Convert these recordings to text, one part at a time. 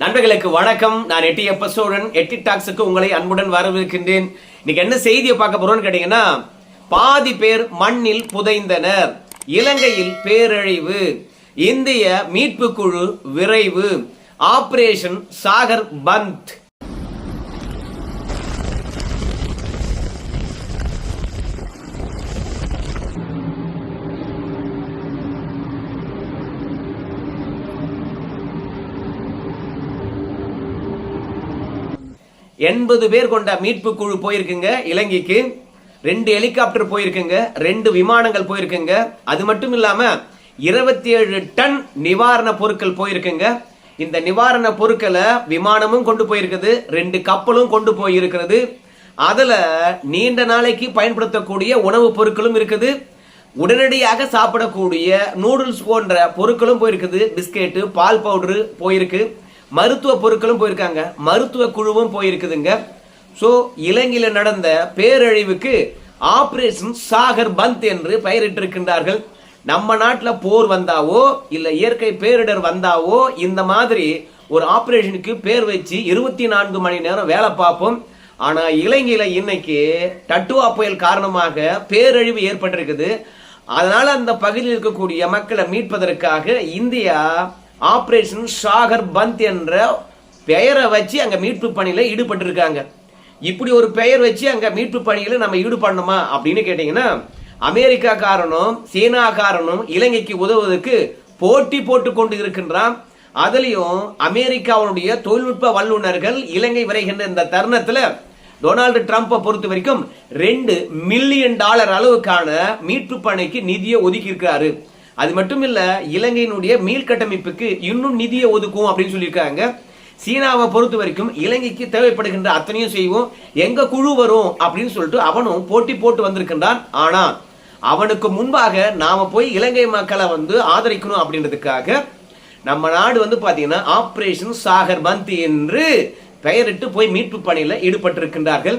நண்பர்களுக்கு வணக்கம். நான் எட்டி எப்பசோடன் எட்டி டாக்ஸுக்கு உங்களை அன்புடன் வரவேற்கின்றேன். இன்னைக்கு என்ன செய்தியை பார்க்க போறோம்னு கேட்டீங்கன்னா பாதி பேர் மண்ணில் புதைந்தனர். இலங்கையில் பேரழிவு. இந்திய மீட்பு குழு விரைவு. ஆபரேஷன் சாகர் பந்த். எண்பது பேர் கொண்ட மீட்பு குழு போயிருக்குங்க இலங்கைக்கு. ரெண்டு ஹெலிகாப்டர் போயிருக்குங்க ரெண்டு விமானங்கள் போயிருக்குங்க. அது மட்டும் இல்லாம இருபத்தி ஏழு டன் நிவாரண பொருட்கள் போயிருக்குங்க. இந்த நிவாரண பொருட்களை விமானமும் கொண்டு போயிருக்குது ரெண்டு கப்பலும் கொண்டு போயிருக்கிறது. அதுல நீண்ட நாளைக்கு பயன்படுத்தக்கூடிய உணவுப் பொருட்களும் இருக்குது. உடனடியாக சாப்பிடக்கூடிய நூடுல்ஸ் போன்ற பொருட்களும் போயிருக்குது. பிஸ்கெட்டு பால் பவுடரு போயிருக்கு. மருத்துவ பொருட்களும் போயிருக்காங்க. மருத்துவ குழுவும் போயிருக்குதுங்க. ஸோ இலங்கையில் நடந்த பேரழிவுக்கு ஆப்ரேஷன் சாகர் பந்த் என்று பெயரிட்டிருக்கின்றார்கள். நம்ம நாட்டில் போர் வந்தாவோ இல்லை இயற்கை பேரிடர் வந்தாவோ இந்த மாதிரி ஒரு ஆப்ரேஷனுக்கு பேர் வச்சு இருபத்தி நான்கு மணி நேரம் வேலை பார்ப்போம். ஆனால் இலங்கையில் இன்னைக்கு டட்டுவா புயல் காரணமாக பேரழிவு ஏற்பட்டிருக்குது. அதனால் அந்த பகுதியில் இருக்கக்கூடிய மக்களை மீட்பதற்காக இந்தியா ஆப்ரேஷன் சாகர் பந்த் என்ற பெயரை வச்சு அங்கே மீட்பு பணியில் ஈடுபட்டிருக்காங்க. இப்படி ஒரு பெயர் வச்சு அங்கே மீட்பு பணியில் நம்ம ஈடுபடணுமா அப்படின்னு கேட்டிங்கன்னா அமெரிக்கா காரணம் சீனா காரணம் இலங்கைக்கு உதவுவதற்கு போட்டி போட்டு கொண்டு இருக்கின்றான். அதுலேயும் அமெரிக்காவுடைய தொழில்நுட்ப வல்லுநர்கள் இலங்கை விரைகின்ற இந்த தருணத்தில் டொனால்டு ட்ரம்ப்பை பொறுத்த வரைக்கும் ரெண்டு மில்லியன் டாலர் அளவுக்கான மீட்பு பணிக்கு நிதியை ஒதுக்கி அது மட்டும் இல்ல இலங்கையினுடைய மீள்கட்டமைப்புக்கு இன்னும் நிதியை ஒதுக்கும் அப்படின்னு சொல்லியிருக்காங்க. சீனாவை பொறுத்த வரைக்கும் இலங்கைக்கு தேவைப்படுகின்ற அத்தனையும் செய்வோம். எங்க குழு வரும் அப்படின்னு சொல்லிட்டு அவனும் போட்டி போட்டு வந்திருக்கின்றான். ஆனா அவனுக்கு முன்பாக நாம போய் இலங்கை மக்களை வந்து ஆதரிக்கணும் அப்படின்றதுக்காக நம்ம நாடு வந்து பாத்தீங்கன்னா ஆபரேஷன் சாகர் பந்த் என்று பெயரிட்டு போய் மீட்பு பணியில ஈடுபட்டிருக்கின்றார்கள்.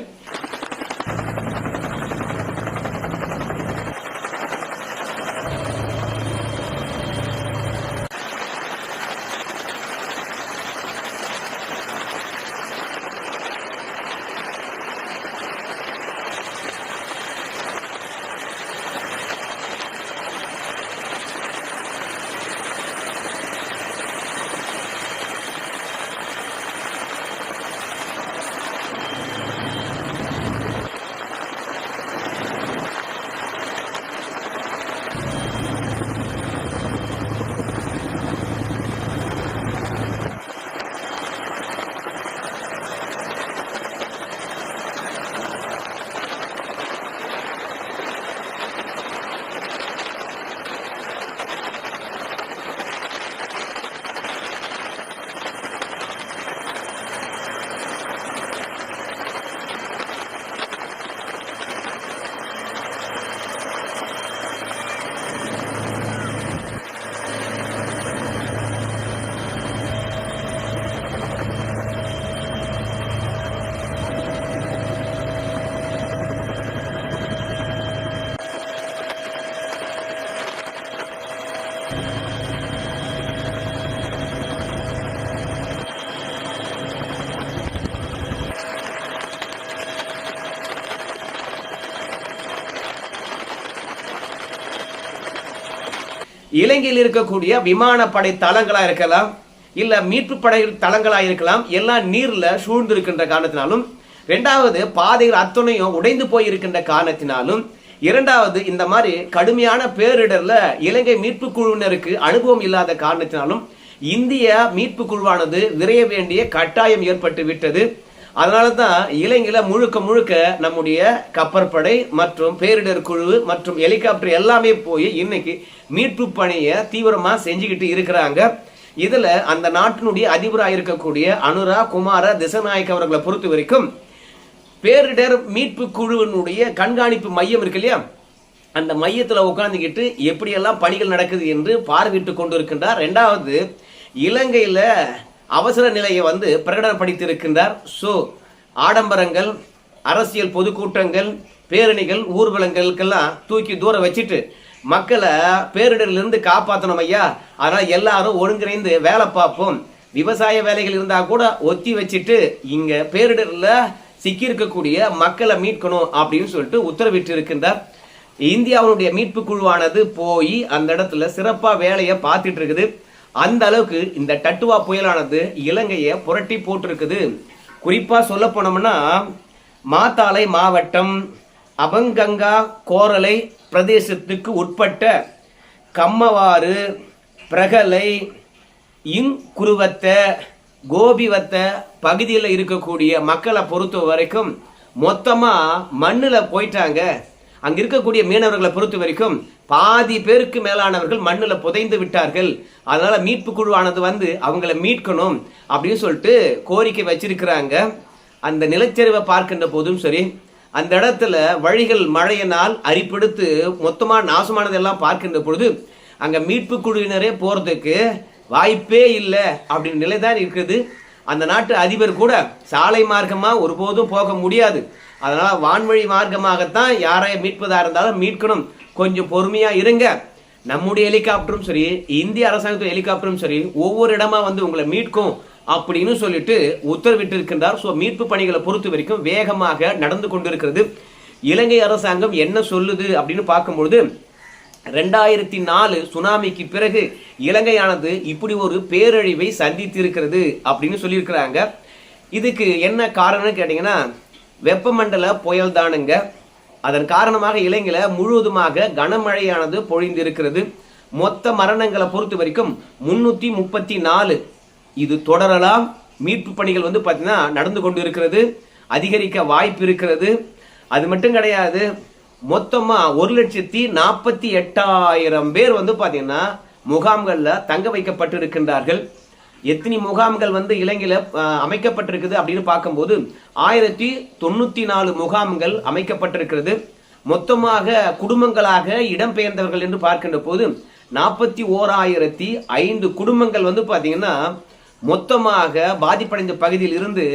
இலங்கையில் இருக்கக்கூடிய விமானப்படை தளங்களாக இருக்கலாம் இல்லை மீட்பு படை தளங்களாக இருக்கலாம் எல்லாம் நீரில் சூழ்ந்து இருக்கின்ற காரணத்தினாலும் ரெண்டாவது பாதைகள் அத்துணையும் உடைந்து போயிருக்கின்ற காரணத்தினாலும் இரண்டாவது இந்த மாதிரி கடுமையான பேரிடரில் இலங்கை மீட்பு குழுவினருக்கு அனுபவம் இல்லாத காரணத்தினாலும் இந்திய மீட்பு குழுவானது விரைய வேண்டிய கட்டாயம் ஏற்பட்டு விட்டது. அதனால தான் இலங்கையில் முழுக்க முழுக்க நம்முடைய கப்பற்படை மற்றும் பேரிடர் குழு மற்றும் ஹெலிகாப்டர் எல்லாமே போய் இன்னைக்கு மீட்பு பணியை தீவிரமாக செஞ்சுக்கிட்டு இருக்கிறாங்க. இதில் அந்த நாட்டினுடைய அதிபராக இருக்கக்கூடிய அனுரா குமார திசநாயக் அவர்களை பொறுத்த வரைக்கும் பேரிடர் மீட்பு குழுவினுடைய கண்காணிப்பு மையம் இருக்கு இல்லையா? அந்த மையத்தில் உட்காந்துக்கிட்டு எப்படியெல்லாம் பணிகள் நடக்குது என்று பார்வையிட்டு கொண்டு இருக்கின்றார் ரெண்டாவது இலங்கையில் அவசர நிலையை வந்து பிரகடனப்படுத்தியிருக்கின்றார். ஸோ ஆடம்பரங்கள் அரசியல் பொதுக்கூட்டங்கள் பேரணிகள் ஊர்வலங்களுக்கெல்லாம் தூக்கி தூரம் வச்சுட்டு மக்களை பேரிடரிலிருந்து காப்பாற்றணும் ஐயா. அதனால் எல்லாரும் ஒருங்கிணைந்து வேலை பார்ப்போம். விவசாய வேலைகள் இருந்தால் கூட ஒத்தி வச்சுட்டு இங்கே பேரிடரில் சிக்கியிருக்கக்கூடிய மக்களை மீட்கணும் அப்படின்னு சொல்லிட்டு உத்தரவிட்டு இருக்கின்றார் இந்தியாவுடைய மீட்பு குழுவானது போய் அந்த இடத்துல சிறப்பாக வேலையை பார்த்துட்டு இருக்குது. அந்த அளவுக்கு இந்த டட்டுவா புயலானது இலங்கையை புரட்டி போட்டிருக்குது. குறிப்பாக சொல்ல போனோம்னா மாத்தாளை மாவட்டம் அபங்கங்கா கோரலை பிரதேசத்துக்கு உட்பட்ட கம்மவாறு பிரகலை இங்குருவத்தை கோபிவத்த பகுதியில் இருக்கக்கூடிய மக்களை பொறுத்த வரைக்கும் மொத்தமாக மண்ணில் போயிட்டாங்க. அங்கே இருக்கக்கூடிய மீனவர்களை பொறுத்த வரைக்கும் பாதி பேருக்கு மேலானவர்கள் மண்ணில் புதைந்து விட்டார்கள். அதனால மீட்பு குழுவானது வந்து அவங்கள மீட்கணும் அப்படின்னு சொல்லிட்டு கோரிக்கை வச்சிருக்கிறாங்க. அந்த நிலச்சரிவை பார்க்கின்ற போதும் சரி அந்த இடத்துல வழிகள் மழையினால் அரிப்படுத்து மொத்தமாக நாசமானதெல்லாம் பார்க்கின்ற பொழுது அங்கே மீட்பு குழுவினரே போகிறதுக்கு வாய்ப்பே இல்லை அப்படின்னு நிலைதான் இருக்குது. அந்த நாட்டு அதிபர் கூட சாலை மார்க்கமாக ஒருபோதும் போக முடியாது. அதனால் வான்வழி மார்க்கமாகத்தான் யாரை மீட்பதாக இருந்தாலும் மீட்கணும். கொஞ்சம் பொறுமையாக இருங்க. நம்முடைய ஹெலிகாப்டரும் சரி இந்திய அரசாங்கத்து ஹெலிகாப்டரும் சரி ஒவ்வொரு இடமா வந்து உங்களை மீட்கும் அப்படின்னு சொல்லிட்டு உத்தரவிட்டிருக்கின்றார். ஸோ மீட்பு பணிகளை பொறுத்த வரைக்கும் வேகமாக நடந்து கொண்டிருக்கிறது. இலங்கை அரசாங்கம் என்ன சொல்லுது அப்படின்னு பார்க்கும்பொழுது ரெண்டாயிரத்தி நாலு சுனாமிக்கு பிறகு இலங்கையானது இப்படி ஒரு பேரழிவை சந்தித்திருக்கிறது அப்படின்னு சொல்லியிருக்கிறாங்க. இதுக்கு என்ன காரணம்னு கேட்டிங்கன்னா வெப்பமண்டல புயல் தானுங்க. அதன் காரணமாக இலங்கையில முழுவதுமாக கனமழையானது பொழிந்திருக்கிறது. மொத்த மரணங்களை பொறுத்த வரைக்கும் முன்னூத்தி முப்பத்தி நாலு. இது தொடரலாம். மீட்பு பணிகள் வந்து பார்த்தீங்கன்னா நடந்து கொண்டு இருக்கிறது அதிகரிக்க வாய்ப்பு இருக்கிறது. அது மட்டும் கிடையாது மொத்தமாக ஒரு லட்சத்தி நாற்பத்தி எட்டாயிரம் பேர் வந்து பார்த்தீங்கன்னா முகாம்களில் தங்க வைக்கப்பட்டிருக்கின்றார்கள். எத்தனை முகாம்கள் வந்து இலங்கையில் அமைக்கப்பட்டிருக்குது அப்படின்னு பார்க்கும்போது ஆயிரத்தி தொண்ணூற்றி நாலு முகாம்கள் அமைக்கப்பட்டிருக்கிறது. மொத்தமாக குடும்பங்களாக இடம்பெயர்ந்தவர்கள் என்று பார்க்கின்ற போது நாற்பத்தி ஓராயிரத்தி ஐந்து குடும்பங்கள் வந்து பார்த்தீங்கன்னா மொத்தமாக பாதிப்படைந்த பகுதியில் இருந்து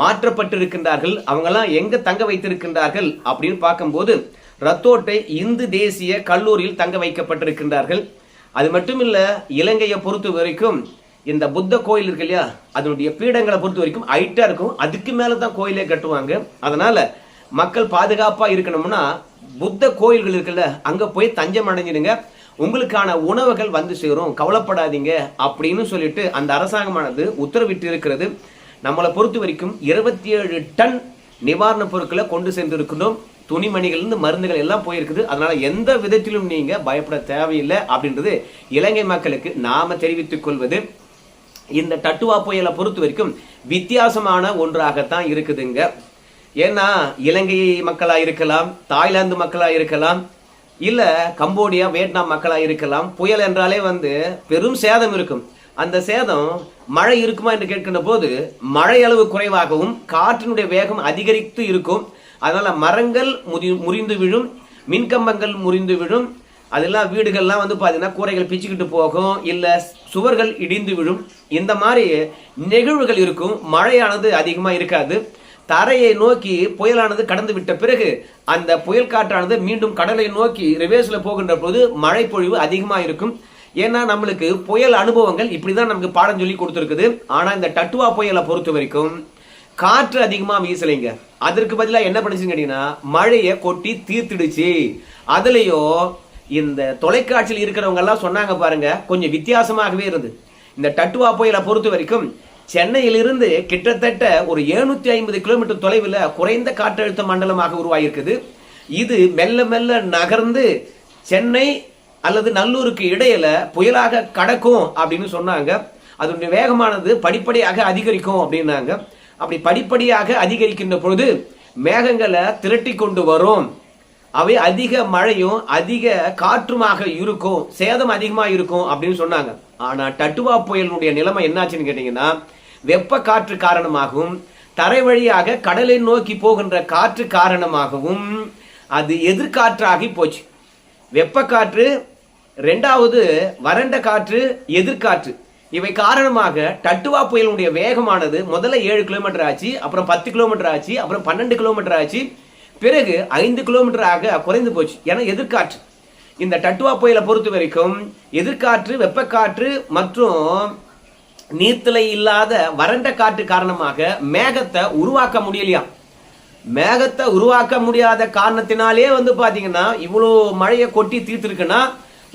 மாற்றப்பட்டிருக்கின்றார்கள். அவங்கெல்லாம் எங்க தங்க வைத்திருக்கின்றார்கள் அப்படின்னு பார்க்கும்போது ரத்தோட்டை இந்து தேசிய கல்லூரியில் தங்க வைக்கப்பட்டிருக்கின்றார்கள். அது மட்டும் இல்லை இலங்கையை பொறுத்த வரைக்கும் இந்த புத்த கோயில் இருக்கு இல்லையா? அதனுடைய பீடங்களை பொறுத்த வரைக்கும் ஹைட்டா இருக்கும். அதுக்கு மேலே தான் கோயிலே கட்டுவாங்க. அதனால மக்கள் பாதுகாப்பா இருக்கணும்னா புத்த கோயில்கள் இருக்குல்ல அங்க போய் தஞ்சம் அடைஞ்சிடுங்க. உங்களுக்கான உணவுகள் வந்து சேரும். கவலைப்படாதீங்க அப்படின்னு சொல்லிட்டு அந்த அரசாங்கமானது உத்தரவிட்டு இருக்கிறது. நம்மளை பொறுத்த வரைக்கும் இருபத்தி ஏழு டன் நிவாரணப் பொருட்களை கொண்டு சென்றிருக்கிறோம் துணிமணிகள்லேருந்து மருந்துகள் எல்லாம் போயிருக்குது. அதனால எந்த விதத்திலும் நீங்க பயப்பட தேவையில்லை அப்படின்றது இலங்கை மக்களுக்கு நாம தெரிவித்துக் கொள்வது. இந்த டட்டுவா புயலை பொறுத்த வரைக்கும் வித்தியாசமான ஒன்றாகத்தான் இருக்குதுங்க. ஏன்னா இலங்கை மக்களாக இருக்கலாம் தாய்லாந்து மக்களாக இருக்கலாம் இல்லை கம்போடியா வியட்நாம் மக்களாக இருக்கலாம். புயல் என்றாலே வந்து பெரும் சேதம் இருக்கும். அந்த சேதம் மழை இருக்குமா என்று கேட்கின்ற போது மழை அளவு குறைவாகவும் காற்றினுடைய வேகம் அதிகரித்து இருக்கும். அதனால் மரங்கள் முதி முறிந்து விழும் மின்கம்பங்கள் முறிந்து விழும் அதெல்லாம் வீடுகள்லாம் வந்து பார்த்தீங்கன்னா கூரைகள் பிச்சுக்கிட்டு போகும். இல்லை சுவர்கள் இடிந்து விழும். இந்த மாதிரி நிகழ்வுகள் இருக்கும். மழையானது அதிகமாக இருக்காது. தரையை நோக்கி புயலானது கடந்து விட்ட பிறகு அந்த புயல் காற்றானது மீண்டும் கடலை நோக்கி ரிவேர்ஸில் போகின்ற போது மழை பொழிவு அதிகமாக இருக்கும். ஏன்னா நம்மளுக்கு புயல் அனுபவங்கள் இப்படி தான் நமக்கு பாடம் சொல்லி கொடுத்துருக்குது. ஆனால் இந்த டட்டுவா புயலை பொறுத்த வரைக்கும் காற்று அதிகமாக வீசலைங்க. அதற்கு பதிலாக என்ன பண்ணுச்சுன்னு கேட்டிங்கன்னா மழையை கொட்டி தீர்த்துடுச்சு. அதுலேயும் இந்த தொலைக்காட்சியில் இருக்கிறவங்க எல்லாம் சொன்னாங்க பாருங்க கொஞ்சம் வித்தியாசமாகவே இருந்து. இந்த டட்டுவா புயலை பொறுத்த வரைக்கும் சென்னையிலிருந்து கிட்டத்தட்ட ஒரு 750 ஐம்பது கிலோமீட்டர் தொலைவில் குறைந்த காற்றழுத்த மண்டலமாக உருவாகியிருக்குது. இது மெல்ல மெல்ல நகர்ந்து சென்னை அல்லது நல்லூருக்கு இடையில புயலாக கடக்கும் அப்படின்னு சொன்னாங்க. அதனுடைய வேகமானது படிப்படியாக அதிகரிக்கும் அப்படின்னாங்க. அப்படி படிப்படியாக அதிகரிக்கின்ற பொழுது மேகங்களை திரட்டி கொண்டு வரும். அவை அதிக மழையும் அதிக காற்றுமாக இருக்கும் சேதம் அதிகமா இருக்கும் அப்படின்னு சொன்னாங்க. ஆனா டட்டுவா புயலினுடைய நிலைமை என்னாச்சுன்னு கேட்டீங்கன்னா வெப்ப காற்று காரணமாகவும் தரை வழியாக கடலை நோக்கி போகின்ற காற்று காரணமாகவும் அது எதிர்காற்றாகி போச்சு. வெப்ப காற்று ரெண்டாவது வறண்ட காற்று எதிர்காற்று. இவை காரணமாக டட்டுவா புயலுடைய வேகமானது முதல்ல ஏழு கிலோமீட்டர் ஆச்சு அப்புறம் பத்து கிலோமீட்டர் ஆச்சு அப்புறம் பன்னெண்டு கிலோமீட்டர் ஆச்சு பிறகு ஐந்து கிலோமீட்டர் ஆக குறைந்து போச்சு. ஏன்னா எதிர்காற்று. இந்த டட்டுவா புயலை பொறுத்த வரைக்கும் எதிர்காற்று வெப்பக்காற்று மற்றும் நீர்த்தலை இல்லாத வறண்ட காற்று காரணமாக மேகத்தை உருவாக்க முடியலையாம். மேகத்தை உருவாக்க முடியாத காரணத்தினாலே வந்து பார்த்தீங்கன்னா இவ்வளோ மழையை கொட்டி தீர்த்திருக்குன்னா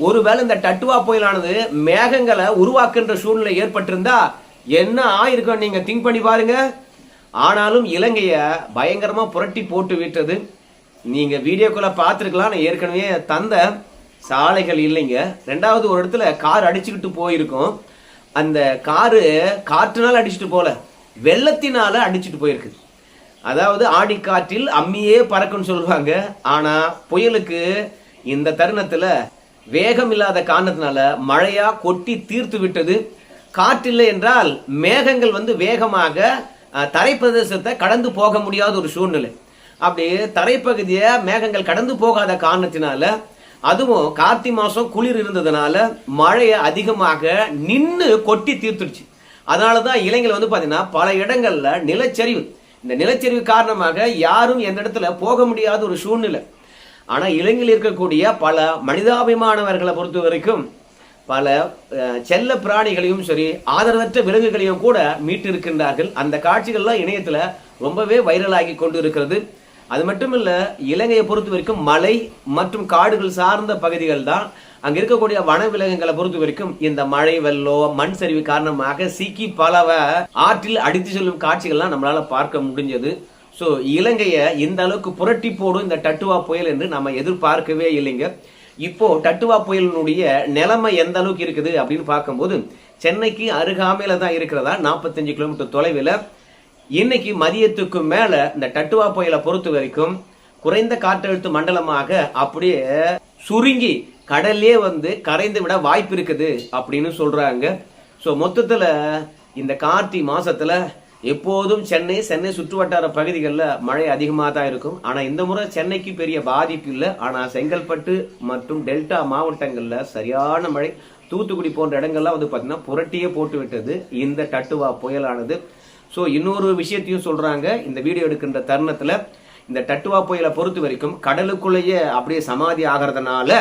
ஒருவேளை இந்த டட்டுவா புயலானது மேகங்களை உருவாக்குன்ற சூழ்நிலை ஏற்பட்டிருந்தா என்ன ஆயிருக்கும் நீங்கள் திங்க் பண்ணி பாருங்கள் ஆனாலும் இலங்கையை பயங்கரமாக புரட்டி போட்டு விட்டது. நீங்கள் வீடியோக்குள்ளே பார்த்துருக்கலாம். நான் ஏற்கனவே தந்த சாலைகள் இல்லைங்க. ரெண்டாவது ஒரு இடத்துல கார் அடிச்சுக்கிட்டு போயிருக்கோம். அந்த காரு காற்றுனால அடிச்சுட்டு போகல வெள்ளத்தினால அடிச்சுட்டு போயிருக்கு. அதாவது ஆடிக்காற்றில் அம்மியே பறக்கும்னு சொல்லுவாங்க. ஆனால் புயலுக்கு இந்த தருணத்தில் வேகம் இல்லாத காரணத்தினால மழையாக கொட்டி தீர்த்து விட்டது. காற்றில்லை என்றால் மேகங்கள் வந்து வேகமாக தரைப்பிரதேசத்தை கடந்து போக முடியாத ஒரு சூழ்நிலை. அப்படி தரைப்பகுதியை மேகங்கள் கடந்து போகாத காரணத்தினால அதுவும் கார்த்தி மாதம் குளிர் இருந்ததுனால மழையை அதிகமாக நின்று கொட்டி தீர்த்துடுச்சு. அதனால தான் இளைஞர்கள் வந்து பார்த்தீங்கன்னா பல இடங்களில் நிலச்சரிவு. இந்த நிலச்சரிவு காரணமாக யாரும் எந்த இடத்துல போக முடியாத ஒரு சூழ்நிலை. ஆனால் இலங்கையில் இருக்கக்கூடிய பல மனிதாபிமானவர்களை பொறுத்த வரைக்கும் பல செல்ல பிராணிகளையும் சரி ஆதரவற்ற விலங்குகளையும் கூட மீட்டு இருக்கின்றார்கள் அந்த காட்சிகள்லாம் இணையத்தில் ரொம்பவே வைரலாகி கொண்டு இருக்கிறது அது மட்டும் இல்லை இலங்கையை பொறுத்த வரைக்கும் மலை மற்றும் காடுகள் சார்ந்த பகுதிகள் தான். அங்கே இருக்கக்கூடிய வனவிலங்குகளை பொறுத்த வரைக்கும் இந்த மழை வெள்ளம் மண் சரிவு காரணமாக சிக்கி பலவ ஆற்றில் அடித்து செல்லும் காட்சிகள்லாம் நம்மளால் பார்க்க முடிஞ்சது. ஸோ இலங்கையை இந்த அளவுக்கு புரட்டி போடும் இந்த டட்டுவா புயல் என்று நம்ம எதிர்பார்க்கவே இல்லைங்க. இப்போ டட்டுவா புயலினுடைய நிலைமை எந்த அளவுக்கு இருக்குது அப்படின்னு பார்க்கும்போது சென்னைக்கு அருகாமையில் தான் இருக்கிறதா? நாற்பத்தஞ்சு கிலோமீட்டர் தொலைவில். இன்னைக்கு மதியத்துக்கு மேலே இந்த டட்டுவா புயலை பொறுத்த வரைக்கும் குறைந்த காற்றழுத்த மண்டலமாக அப்படியே சுருங்கி கடல்லே வந்து கரைந்து விட வாய்ப்பு இருக்குது அப்படின்னு சொல்கிறாங்க ஸோ மொத்தத்தில் இந்த கார்த்தி மாதத்தில் எப்போதும் சென்னை சென்னை சுற்றுவட்டார பகுதிகளில் மழை அதிகமாக தான் இருக்கும். ஆனால் இந்த முறை சென்னைக்கு பெரிய பாதிப்பு இல்லை. ஆனால் செங்கல்பட்டு மற்றும் டெல்டா மாவட்டங்களில் சரியான மழை தூத்துக்குடி போன்ற இடங்கள்லாம் வந்து பார்த்தீங்கன்னா புரட்டியே போட்டு விட்டது. இந்த டட்டுவா புயலானது. ஸோ இன்னொரு விஷயத்தையும் சொல்கிறாங்க இந்த வீடியோ எடுக்கின்ற தருணத்தில் இந்த டட்டுவா புயலை பொறுத்த வரைக்கும் கடலுக்குள்ளேயே அப்படியே சமாதி ஆகிறதுனால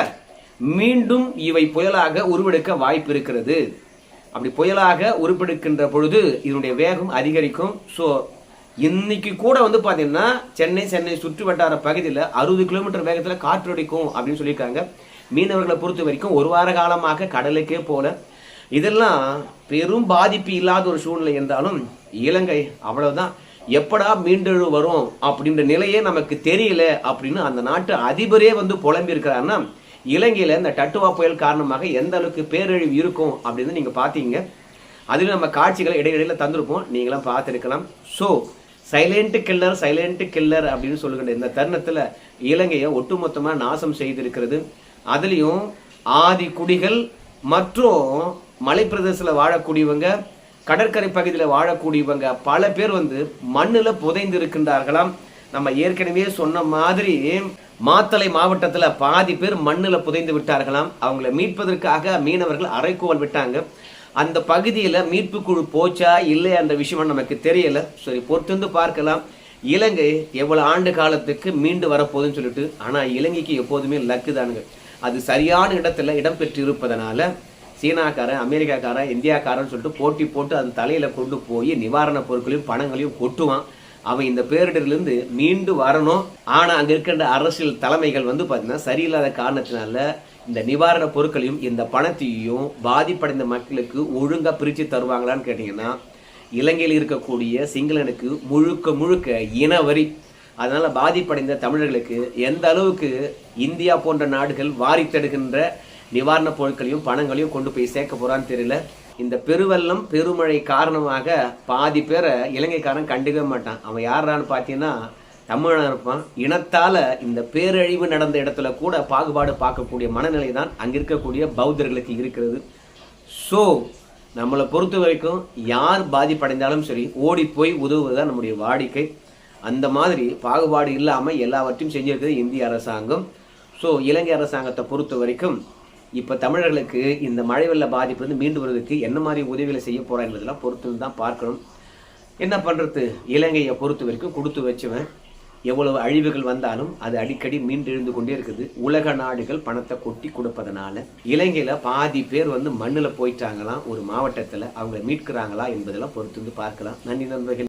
மீண்டும் இவை புயலாக உருவெடுக்க வாய்ப்பு இருக்கிறது. அப்படி புயலாக உருப்பெடுக்கின்ற பொழுது இதனுடைய வேகம் அதிகரிக்கும். ஸோ இன்னைக்கு கூட வந்து பார்த்தீங்கன்னா சென்னை சென்னை சுற்று வட்டார பகுதியில் அறுபது கிலோமீட்டர் வேகத்தில் காற்றடிக்கும் அப்படின்னு சொல்லியிருக்காங்க. மீனவர்களை பொறுத்த வரைக்கும் ஒரு வார காலமாக கடலுக்கே போல. இதெல்லாம் பெரும் பாதிப்பு இல்லாத ஒரு சூழ்நிலை என்றாலும் இலங்கை அவ்வளவுதான். எப்படா மீண்டெழு வரும் அப்படின்ற நிலையே நமக்கு தெரியல அப்படின்னு அந்த நாட்டு அதிபரே வந்து புலம்பி இருக்கிறாருன்னா இலங்கையில் இந்த டட்டுவா புயல் காரணமாக எந்த அளவுக்கு பேரழிவு இருக்கும் அப்படின்னு நீங்கள் பார்த்தீங்க அதில் நம்ம காட்சிகளை இடையிடையில் தந்திருப்போம். நீங்களாம் பார்த்துருக்கலாம். So silent killer silent killer அப்படின்னு சொல்லுகின்ற இந்த தருணத்தில் இலங்கையை ஒட்டுமொத்தமாக நாசம் செய்திருக்கிறது. அதுலேயும் ஆதி குடிகள் மற்றும் மலைப்பிரதேசத்தில் வாழக்கூடியவங்க கடற்கரை பகுதியில் வாழக்கூடியவங்க பல பேர் வந்து மண்ணில் புதைந்து இருக்கின்றார்களாம் நம்ம ஏற்கனவே சொன்ன மாதிரி மாத்தளை மாவட்டத்தில் பாதி பேர் மண்ணில் புதைந்து விட்டார்களாம். அவங்கள மீட்பதற்காக மீனவர்கள் அரைக்கோவல் விட்டாங்க. அந்த பகுதியில் மீட்பு குழு போச்சா இல்லையா அந்த விஷயம் நமக்கு தெரியல. சரி பொறுத்திருந்து பார்க்கலாம். இலங்கை எவ்வளோ ஆண்டு காலத்துக்கு மீண்டு வரப்போகுதுன்னு சொல்லிட்டு ஆனால் இலங்கைக்கு எப்போதுமே லக்கு தானுங்க. அது சரியான இடத்துல இடம் பெற்று இருப்பதனால சீனாக்காரன் அமெரிக்காக்காரன் இந்தியாக்காரன் சொல்லிட்டு போட்டி போட்டு அது தலையில் கொண்டு போய் நிவாரணப் பொருட்களையும் பணங்களையும் கொட்டுவான். அவன் இந்த பேரிடரிலிருந்து மீண்டு வரணும். ஆனால் அங்கே இருக்கின்ற அரசியல் தலைமைகள் வந்து பார்த்தீங்கன்னா சரியில்லாத காரணத்தினால இந்த நிவாரண பொருட்களையும் இந்த பணத்தையும் பாதிப்படைந்த மக்களுக்கு ஒழுங்காக பிரித்து தருவாங்களான்னு கேட்டிங்கன்னா இலங்கையில் இருக்கக்கூடிய சிங்களனுக்கு முழுக்க முழுக்க இனவரி. அதனால் பாதிப்படைந்த தமிழர்களுக்கு எந்த அளவுக்கு இந்தியா போன்ற நாடுகள் வாரி தடுக்கின்ற நிவாரணப் பொருட்களையும் பணங்களையும் கொண்டு போய் சேர்க்க போறான்னு தெரியல. இந்த பெருவெள்ளம் பெருமழை காரணமாக பாதி பேரை இலங்கைக்காரன் கண்டுக்கவே மாட்டான். அவன் யாரான்னு பார்த்தீங்கன்னா தமிழன் இருப்பான். இனத்தால் இந்த பேரழிவு நடந்த இடத்துல கூட பாகுபாடு பார்க்கக்கூடிய மனநிலை தான் அங்கே இருக்கக்கூடிய பௌத்தர்களுக்கு இருக்கிறது. ஸோ நம்மளை பொறுத்த வரைக்கும் யார் பாதிப்படைந்தாலும் சரி ஓடி போய் உதவுவதுதான் நம்முடைய வாடிக்கை. அந்த மாதிரி பாகுபாடு இல்லாமல் எல்லாவற்றையும் செஞ்சிருக்கிறது இந்திய அரசாங்கம். ஸோ இலங்கை அரசாங்கத்தை பொறுத்த வரைக்கும் இப்போ தமிழர்களுக்கு இந்த மழை வெள்ள பாதிப்பு வந்து மீண்டு வருவதற்கு என்ன மாதிரி உதவிகளை செய்ய போறா என்பதெல்லாம் பொறுத்து தான் பார்க்கணும். என்ன பண்ணுறது இலங்கையை பொறுத்த வரைக்கும் கொடுத்து வச்சுவேன் எவ்வளவு அழிவுகள் வந்தாலும் அது அடிக்கடி மீண்டெழுந்து கொண்டே இருக்குது. உலக நாடுகள் பணத்தை கொட்டி கொடுப்பதனால இலங்கையில் பாதி பேர் வந்து மண்ணில் போயிட்டாங்களாம். ஒரு மாவட்டத்தில் அவங்கள மீட்கிறாங்களா என்பதெல்லாம் பொறுத்து வந்து பார்க்கலாம். நன்றி நண்பர்கள்.